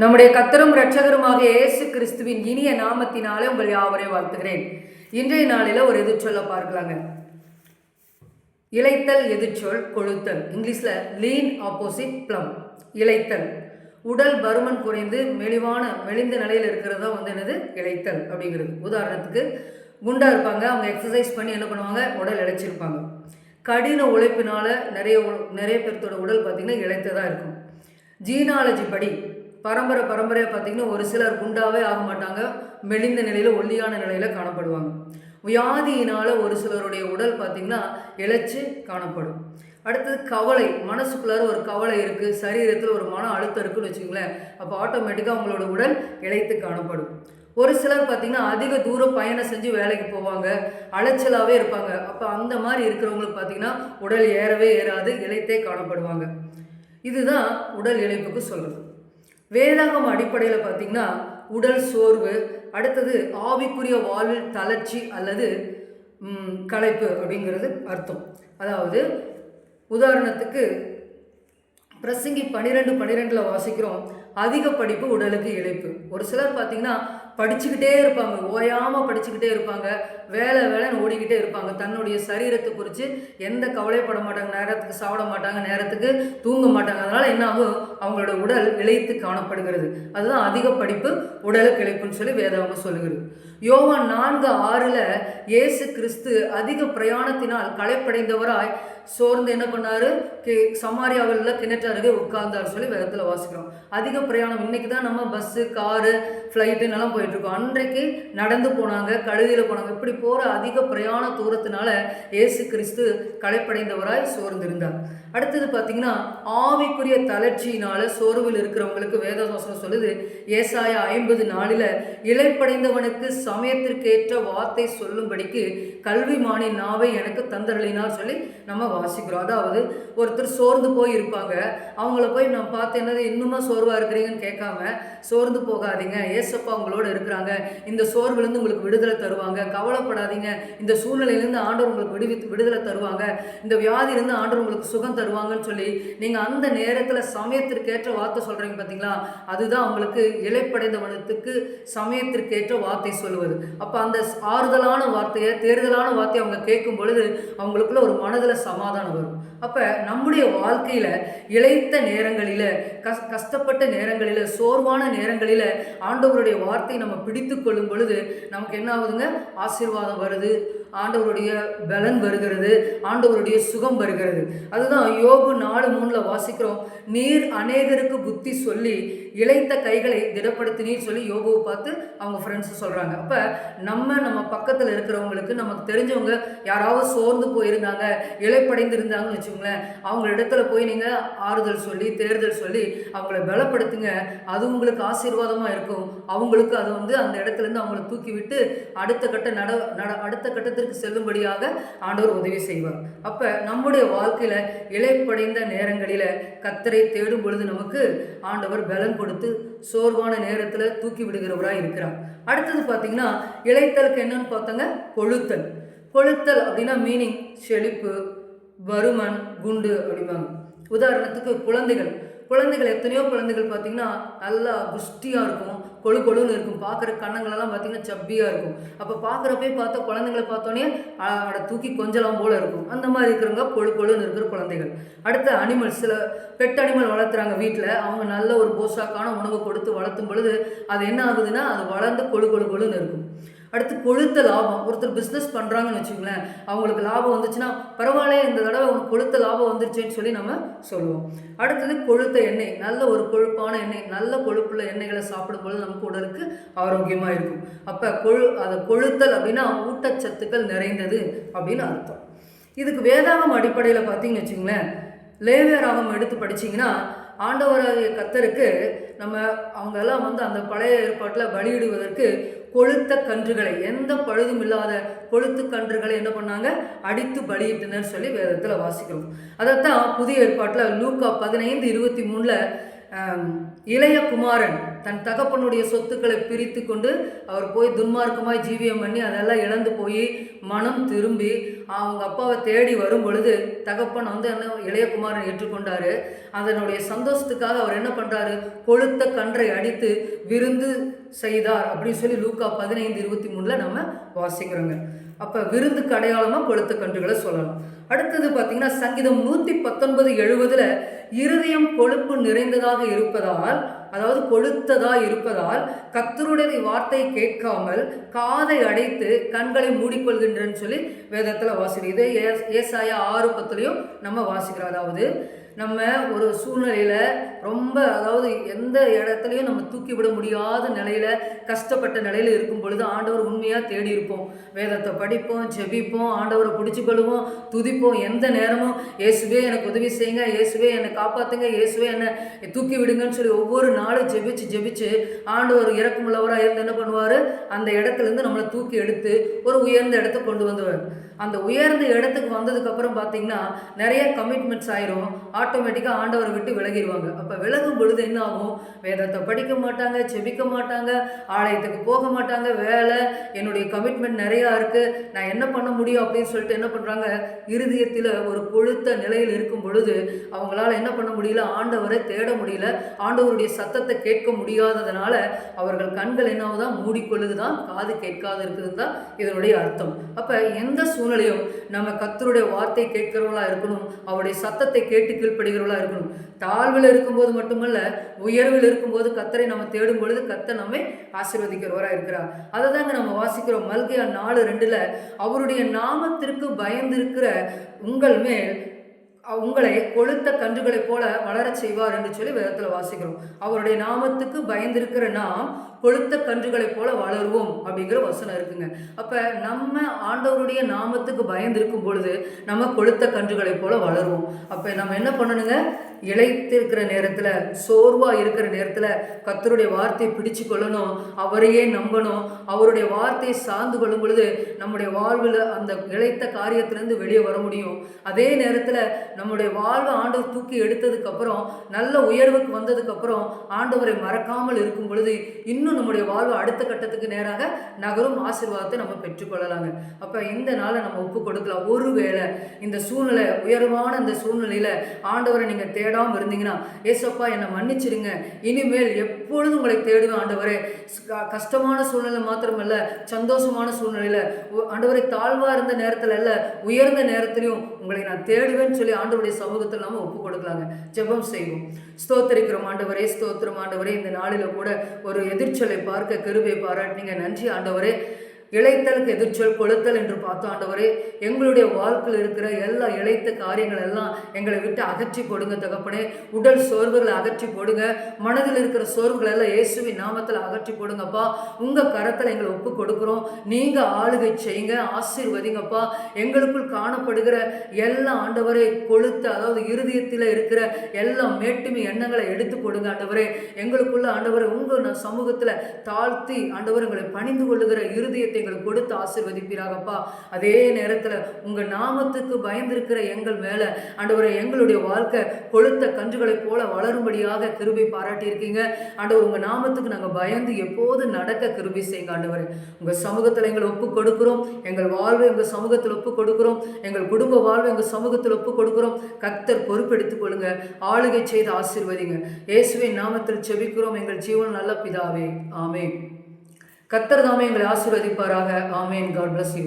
நம்முடைய கத்தரும் இரட்சகருமாக இயேசு கிறிஸ்துவின் இனிய நாமத்தினாலே உங்கள் யாவரையும் வாழ்த்துகிறேன். இன்றைய நாளில் ஒரு எதிர்ச்சொல்லை பார்க்கலாங்க. இழைத்தல் எதிர்ச்சொல் கொழுத்தல் இங்கிலீஷில் லீன் ஆப்போசிட் ப்ளம் இழைத்தல். உடல் பருமன் குறைந்து மெலிவான மெலிந்த நிலையில் இருக்கிறது தான் வந்து என்னது? இளைத்தல் அப்படிங்கிறது. உதாரணத்துக்கு குண்டாக இருப்பாங்க அவங்க எக்ஸசைஸ் பண்ணி என்ன பண்ணுவாங்க? உடல் இழைச்சிருப்பாங்க. கடின உழைப்பினால் நிறைய உ- நிறைய பேர்த்தோட உடல் பார்த்திங்கன்னா இழைத்ததாக இருக்கும். ஜீனாலஜி படி பரம்பரை பரம்பரையாக பார்த்திங்கன்னா ஒரு சிலர் குண்டாவே ஆக மாட்டாங்க. மெலிந்த நிலையில் ஒல்லியான நிலையில் காணப்படுவாங்க. வியாதியினால் ஒரு சிலருடைய உடல் பார்த்திங்கன்னா இழைச்சி காணப்படும். அடுத்தது கவலை. மனசுக்குள்ளார ஒரு கவலை இருக்குது சரீரத்தில் ஒரு மன அழுத்தம் இருக்குன்னு வச்சுங்களேன் அப்போ ஆட்டோமேட்டிக்காக அவங்களோட உடல் இழைத்து காணப்படும். ஒரு சிலர் பார்த்திங்கன்னா அதிக தூரம் பயணம் செஞ்சு வேலைக்கு போவாங்க. அலைச்சலாகவே இருப்பாங்க. அப்போ அந்த மாதிரி இருக்கிறவங்களுக்கு பார்த்திங்கன்னா உடல் ஏறவே ஏறாது இழைத்தே காணப்படுவாங்க. இதுதான் உடல் இழைப்புக்கு சொல்கிறது வேதாகம் அடிப்படையில் பார்த்திங்கன்னா உடல் சோர்வு அடுத்தது ஆவிக்குரிய வாழ்வில் தளர்ச்சி அல்லது களைப்பு அப்படிங்கிறது அர்த்தம். அதாவது உதாரணத்துக்கு பிரசங்கி பன்னிரெண்டு பன்னிரெண்டில் வாசிக்கிறோம் அதிக படிப்பு உடலுக்கு இழைப்பு. ஒரு சிலர் பார்த்திங்கன்னா படிச்சுக்கிட்டே இருப்பாங்க ஓயாமல் படிச்சுக்கிட்டே இருப்பாங்க வேலை வேலைன்னு ஓடிக்கிட்டே இருப்பாங்க. தன்னுடைய சரீரத்தை குறித்து எந்த கவலைப்பட மாட்டாங்க. நேரத்துக்கு சாப்பிட மாட்டாங்க. நேரத்துக்கு தூங்க மாட்டாங்க. அதனால் என்ன ஆகும்? அவங்களோட உடல் இழைத்து காணப்படுகிறது. அதுதான் அதிக படிப்பு உடலுக்கு இழைப்புன்னு சொல்லி வேதாகம் சொல்லுகிறது. யோவான் நான்கு ஆறில் இயேசு கிறிஸ்து அதிக பிரயாணத்தினால் களைப்படைந்தவராய் சோர்ந்து என்ன பண்ணாரு? கி சமாரியாவில் உள்ள கிணற்று உட்கார்ந்தார் சொல்லி வேதத்தில் வாசிக்கிறோம். அதிக பிரயாணம். இன்றைக்கி தான் நம்ம பஸ்ஸு காரு ஃப்ளைட்டுன்னெல்லாம் போயிட்டுருக்கோம் அன்றைக்கு நடந்து போனாங்க கழுதியில் போனாங்க. இப்படி போகிற அதிக பிரயாண தூரத்தினால இயேசு கிறிஸ்து களைப்படைந்தவராய் சோர்ந்திருந்தார். அடுத்தது பார்த்தீங்கன்னா ஆவிக்குரிய தளர்ச்சியினால சோர்வில் இருக்கிறவங்களுக்கு வேதவாசனம் சொல்லுது ஏசாய ஐம்பது நாளில் இழைப்படைந்தவனுக்கு சமயத்திற்கேற்ற வார்த்தை சொல்லும்படிக்கு கல்விமானி நாவை எனக்கு தந்தரளினார் சொல்லி நம்ம வாசிக்கிறோம். அதாவது ஒருத்தர் சோர்ந்து போய் இருப்பாங்க அவங்கள போய் நம்ம பார்த்து என்னது இன்னுமா சோர்வாக இருக்கிறீங்கன்னு கேட்காம சோர்ந்து போகாதீங்க. ஏசப்பா உங்களோட இருக்கிறாங்க. இந்த சோர்வுலேருந்து உங்களுக்கு விடுதலை தருவாங்க. கவலைப்படாதீங்க. இந்த சூழ்நிலையிலேருந்து ஆண்டவர் உங்களுக்கு விடுவித்து விடுதலை தருவாங்க. இந்த வியாதியிலேருந்து ஆண்டவர் உங்களுக்கு சுகம் தருவாங்கன்னு சொல்லி நீங்கள் அந்த நேரத்தில் சமயத்திற்கேற்ற வார்த்தை சொல்கிறீங்க பார்த்தீங்களா அதுதான் உங்களுக்கு இலைப்படைந்தவனத்துக்கு சமயத்திற்கேற்ற வார்த்தை சொல்லுவது. அப்போ அந்த ஆறுதலான வார்த்தையை தேர்தலான வார்த்தையை அவங்க கேட்கும் பொழுது அவங்களுக்குள்ள ஒரு மனதில் சமாதானம் வரும். அப்போ நம்முடைய வாழ்க்கையில் இழைத்த நேரங்களில் கஸ் கஷ்டப்பட்ட நேரங்களில் சோர்வான நேரங்களில் ஆண்டவருடைய வார்த்தையை நம்ம பிடித்து கொள்ளும் பொழுது நமக்கு என்ன ஆகுதுங்க? ஆசீர்வாதம் வருது. ஆண்டவருடைய பலன் வருகிறது ஆண்டவருடைய சுகம் வருகிறது. அதுதான் யோபு நாலு மூணில் வாசிக்கிறோம். நீர் அநேகருக்கு புத்தி சொல்லி இழைத்த கைகளை திடப்படுத்தினீர் சொல்லி யோபுவை பார்த்து அவங்க ஃப்ரெண்ட்ஸ் சொல்கிறாங்க அப்போ நம்ம நம்ம பக்கத்தில் இருக்கிறவங்களுக்கு நமக்கு தெரிஞ்சவங்க யாராவது சோர்ந்து போயிருந்தாங்க இழைப்படைந்திருந்தாங்கன்னு வச்சுக்கோங்களேன் அவங்க இடத்துல போய் நீங்கள் ஆறுதல் சொல்லி தேர்தல் சொல்லி அவங்கள பலப்படுத்துங்க. அது உங்களுக்கு ஆசீர்வாதமாக இருக்கும். அவங்களுக்கு அது வந்து அந்த இடத்துலேருந்து அவங்கள தூக்கி விட்டு அடுத்த கட்ட நட நட அடுத்த இடத்திற்கு செல்லும்படியாக ஆண்டவர் உதவி செய்வார். அப்போ நம்முடைய வாழ்க்கையில் இழைப்படைந்த நேரங்களில் கத்தரை தேடும் பொழுது நமக்கு ஆண்டவர் பலம் கொடுத்து சோர்வான நேரத்தில் தூக்கி விடுகிறவராக இருக்கிறார். அடுத்தது பார்த்தீங்கன்னா இழைத்தலுக்கு என்னன்னு பார்த்தாங்க கொழுத்தல் கொழுத்தல் அப்படின்னா மீனிங் செழிப்பு வருமன் குண்டு அப்படிம்பாங்க. உதாரணத்துக்கு குழந்தைகள். குழந்தைகள் எத்தனையோ குழந்தைகள் பார்த்தீங்கன்னா நல்லா புஷ்டியாக இருக்கும். கொழு கொழுன்னு இருக்கும். பார்க்குற கண்ணங்களெல்லாம் பார்த்திங்கன்னா சப்பியாக இருக்கும். அப்போ பார்க்குறப்பே பார்த்தா குழந்தைங்களை பார்த்தோன்னே அட தூக்கி கொஞ்சலாம் போல் இருக்கும். அந்த மாதிரி இருக்கிறவங்க கொழு கொழுன்னு இருக்கிற குழந்தைகள். அடுத்த அனிமல் சில பெட் அனிமல் வளர்த்துறாங்க வீட்டில் அவங்க நல்ல ஒரு போஷாக்கான உணவு கொடுத்து வளர்த்தும் பொழுது அது என்ன ஆகுதுன்னா அது வளர்ந்து கொழு கொழு கொழுன்னு இருக்கும். அடுத்து கொழுத்த லாபம். ஒருத்தர் பிஸ்னஸ் பண்ணுறாங்கன்னு வச்சுக்கோங்களேன் அவங்களுக்கு லாபம் வந்துச்சுன்னா பரவாயில்ல இந்த தடவை அவங்களுக்கு கொழுத்த லாபம் வந்துருச்சுன்னு சொல்லி நம்ம சொல்லுவோம். அடுத்தது கொழுத்த எண்ணெய். நல்ல ஒரு கொழுப்பான எண்ணெய் நல்ல கொழுப்புள்ள எண்ணெய்களை சாப்பிடும் பொழுது நமக்கு உடலுக்கு ஆரோக்கியமாக இருக்கும். அப்போ கொழு அதை கொழுத்தல் அப்படின்னா ஊட்டச்சத்துக்கள் நிறைந்தது அப்படின்னு அர்த்தம். இதுக்கு வேதாகம் அடிப்படையில் பார்த்தீங்கன்னு வச்சுங்களேன் லேவியராகம் எடுத்து படிச்சீங்கன்னா ஆண்டவராகிய கத்தருக்கு நம்ம அவங்கெல்லாம் வந்து அந்த பழைய ஏற்பாட்டில் பலியிடுவதற்கு கொழுத்த கன்றுகளை எந்த பழுதும் இல்லாத கொழுத்து கன்றுகளை என்ன பண்ணாங்க? அடித்து பலியிட்டனர் சொல்லி வேதத்தில் வாசிக்கிறோம். அதைத்தான் புதிய ஏற்பாட்டில் லூக்கா பதினைந்து இருபத்தி மூணில் இளைய குமாரன் தன் தகப்பனுடைய சொத்துக்களை பிரித்து கொண்டு அவர் போய் துன்மார்க்கமாய் ஜீவியம் பண்ணி அதெல்லாம் இழந்து போய் மனம் திரும்பி அவங்க அப்பாவை தேடி வரும் பொழுது தகப்பன் வந்து என்ன இளையகுமாரன் ஏற்றுக்கொண்டார். அதனுடைய சந்தோஷத்துக்காக அவர் என்ன பண்ணுறாரு கொளுத்த கன்றை அடித்து விருந்து செய்தார் அப்படின்னு சொல்லி லூக்கா பதினைந்து இருபத்தி மூணில் நம்ம வாசிக்கிறோங்க. அப்போ விருந்துக்கு அடையாளமாக கொளுத்த கன்றுகளை சொல்லலாம் அடுத்தது பார்த்திங்கன்னா சங்கீதம் நூற்றி பத்தொன்பது எழுபதில் இருதயம் கொழுப்பு நிறைந்ததாக இருப்பதால் அதாவது கொழுத்ததா இருப்பதால் கத்தருடைய வார்த்தை கேட்காமல் காதை அடைத்து கண்களை மூடிக்கொள்கின்றன்னு சொல்லி வேதத்தில் வாசிக்கிறோம் இதே ஏசாயா ஆறு பத்துலேயும் நம்ம வாசிக்கிறோம். அதாவது நம்ம ஒரு சூழ்நிலையில் ரொம்ப அதாவது எந்த இடத்துலையும் நம்ம தூக்கி விட முடியாத நிலையில் கஷ்டப்பட்ட நிலையில் இருக்கும் பொழுது ஆண்டவர் உண்மையாக தேடி இருப்போம். வேதத்தை படிப்போம் ஜெபிப்போம் ஆண்டவரை பிடிச்சி கொள்வோம் துதிப்போம். எந்த நேரமும் இயேசுவே எனக்கு உதவி செய்யுங்க இயேசுவே என்னை காப்பாற்றுங்க இயேசுவே என்னை தூக்கி விடுங்கன்னு சொல்லி ஒவ்வொரு நாளும் ஜெபிச்சு ஜெபிச்சு ஆண்டவர் இறக்கமுள்ளவராக இருந்து என்ன பண்ணுவார்? அந்த இடத்துலேருந்து நம்மளை தூக்கி எடுத்து ஒரு உயர்ந்த இடத்துக்கு கொண்டு வந்துவார் அந்த உயர்ந்த இடத்துக்கு வந்ததுக்கப்புறம் பார்த்தீங்கன்னா நிறைய கமிட்மெண்ட்ஸ் ஆயிரும். ஆட்டோமேட்டிக்காக ஆண்டவரை விட்டு விலகிடுவாங்க அப்போ விலகும் பொழுது என்ன ஆகும்? வேதத்தை படிக்க மாட்டாங்க செபிக்க மாட்டாங்க ஆலயத்துக்கு போக மாட்டாங்க வேலை என்னுடைய கமிட்மெண்ட் நிறையா இருக்குது நான் என்ன பண்ண முடியும் அப்படின்னு சொல்லிட்டு என்ன பண்ணுறாங்க இருதயத்தில் ஒரு கொழுத்த நிலையில் இருக்கும் பொழுது அவங்களால என்ன பண்ண முடியல? ஆண்டவரை தேட முடியல. ஆண்டவருடைய சத்தத்தை கேட்க முடியாததுனால அவர்கள் கண்கள் என்னவுதான் மூடிக்கொள்ளுது தான் காது கேட்காது இருக்குது தான் இதனுடைய அர்த்தம். அப்போ எந்த சூழ்நிலையும் நம்ம கத்தருடைய வார்த்தை கேட்கிறவங்களா இருக்கணும். அவருடைய சத்தத்தை கேட்டு கீழ்ப்படுகிறவளாக இருக்கணும். தாழ்வில் இருக்கும்போது மட்டுமல்ல உயர்வில் இருக்கும்போது கத்தரை நம்ம தேடும் பொழுது கத்தை நம்மை ஆசீர்வதிக்கிறவராக இருக்கிறார். அதை தாங்க நம்ம வாசிக்கிறோம் மல்கையா நாலு ரெண்டில் அவருடைய நாமத்திற்கு பயந்திருக்கிற உங்கள் மேல் உங்களை கொளுத்த கன்றுகளைப் போல வளரச் செய்வார் என்று சொல்லி வேதத்தில் வாசிக்கிறோம். அவருடைய நாமத்துக்கு பயந்திருக்கிற நாம் கொளுத்த கன்றுகளைப் போல வளருவோம் அப்படிங்கிற வசனம் இருக்குங்க. அப்போ நம்ம ஆண்டவருடைய நாமத்துக்கு பயந்திருக்கும் பொழுது நம்ம கொளுத்த கன்றுகளைப் போல வளருவோம். அப்போ நம்ம என்ன பண்ணணுங்க? இழைத்திருக்கிற நேரத்தில் சோர்வாக இருக்கிற நேரத்தில் கத்தருடைய வார்த்தையை பிடிச்சு கொள்ளணும் அவரையே நம்பணும் அவருடைய வார்த்தையை சார்ந்து கொள்ளும் பொழுது நம்முடைய வாழ்வில் அந்த இழைத்த காரியத்திலேருந்து வெளியே வர முடியும். அதே நேரத்தில் நம்முடைய வாழ்வை ஆண்டவர் தூக்கி எடுத்ததுக்கப்புறம் நல்ல உயர்வுக்கு வந்ததுக்கப்புறம் ஆண்டவரை மறக்காமல் இருக்கும் பொழுது இன்னும் இன்னும் நம்முடைய வாழ்வு அடுத்த கட்டத்துக்கு நேராக நகரும் ஆசிர்வாதத்தை நம்ம பெற்றுக்கொள்ளலாங்க. அப்போ இந்த நாளை நம்ம ஒப்பு கொடுக்கலாம். ஒருவேளை இந்த சூழ்நிலை உயர்வான இந்த சூழ்நிலையில் ஆண்டவரை நீங்கள் தேடாமல் இருந்தீங்கன்னா ஏசப்பா என்னை மன்னிச்சிடுங்க. இனிமேல் எப்பொழுதும் உங்களை தேடுவேன் ஆண்டவரே? கஷ்டமான சூழ்நிலை மாத்திரமல்ல சந்தோஷமான சூழ்நிலையில் ஆண்டவரை தாழ்வாக இருந்த நேரத்தில் அல்ல உயர்ந்த நேரத்திலையும் உங்களை நான் தேடுவேன்னு சொல்லி ஆண்டவருடைய சமூகத்தில் நாம ஒப்பு கொடுக்கலாங்க. ஜெபம் செய்வோம். ஸ்தோத்தரிக்கிறோம் ஆண்டவரே ஸ்தோத்திரம் ஆண்டவரே. இந்த நாளில் கூட ஒரு எதிர்ச்சி எதிர்ச்சலை பார்க்க கருவை பாராட்டினீங்க. நன்றி ஆண்டவரே. இழைத்தலுக்கு எதிர்ச்சொல் கொளுத்தல் என்று பார்த்தோம் ஆண்டவரே. எங்களுடைய வாழ்க்கையில் இருக்கிற எல்லா இழைத்த காரியங்கள் எல்லாம் எங்களை விட்டு அகற்றி போடுங்க தகப்பனே. உடல் சோர்வுகளை அகற்றி போடுங்க. மனதில் இருக்கிற சோர்வுகள் எல்லாம் இயேசுவின் நாமத்தில் அகற்றி போடுங்கப்பா. உங்கள் கரத்தில் எங்களை ஒப்பு கொடுக்குறோம். நீங்கள் ஆளுகை செய்யுங்க ஆசீர்வதிங்கப்பா. எங்களுக்குள் காணப்படுகிற எல்லா ஆண்டவரை கொளுத்த அதாவது இருதயத்தில் இருக்கிற எல்லா மேட்டுமை எண்ணங்களை எடுத்து கொடுங்க ஆண்டவரே. எங்களுக்குள்ள ஆண்டவரை உங்கள் சமூகத்தில் தாழ்த்தி ஆண்டவர் எங்களை பணிந்து கொள்ளுகிற இருதயத்தை எங்களுக்கு கொடுத்து ஆசிர்வதிப்பீராகப்பா. அதே நேரத்தில் உங்கள் நாமத்துக்கு பயந்திருக்கிற எங்கள் மேலே ஆண்டவரை எங்களுடைய வாழ்க்கை கொளுத்த கன்றுகளைப் போல வளரும்படியாக கிருபை பாராட்டியிருக்கீங்க. ஆண்டவர் உங்கள் நாமத்துக்கு நாங்கள் பயந்து எப்போது நடக்க கிருபை செய்யுங்க ஆண்டவர். உங்கள் சமூகத்தில் எங்களை ஒப்பு கொடுக்குறோம். எங்கள் வாழ்வை எங்கள் சமூகத்தில் ஒப்பு கொடுக்குறோம். எங்கள் குடும்ப வாழ்வை எங்கள் சமூகத்தில் ஒப்பு கொடுக்குறோம். கத்தர் பொறுப்பெடுத்துக் கொள்ளுங்க. ஆளுகை செய்து ஆசிர்வதிங்க. இயேசுவின் நாமத்தில் செபிக்கிறோம். எங்கள் ஜீவன் நல்ல பிதாவே. ஆமே கத்தர் தாமே எங்களை ஆசீர்வதிப்பாராக. ஆமேன். God bless you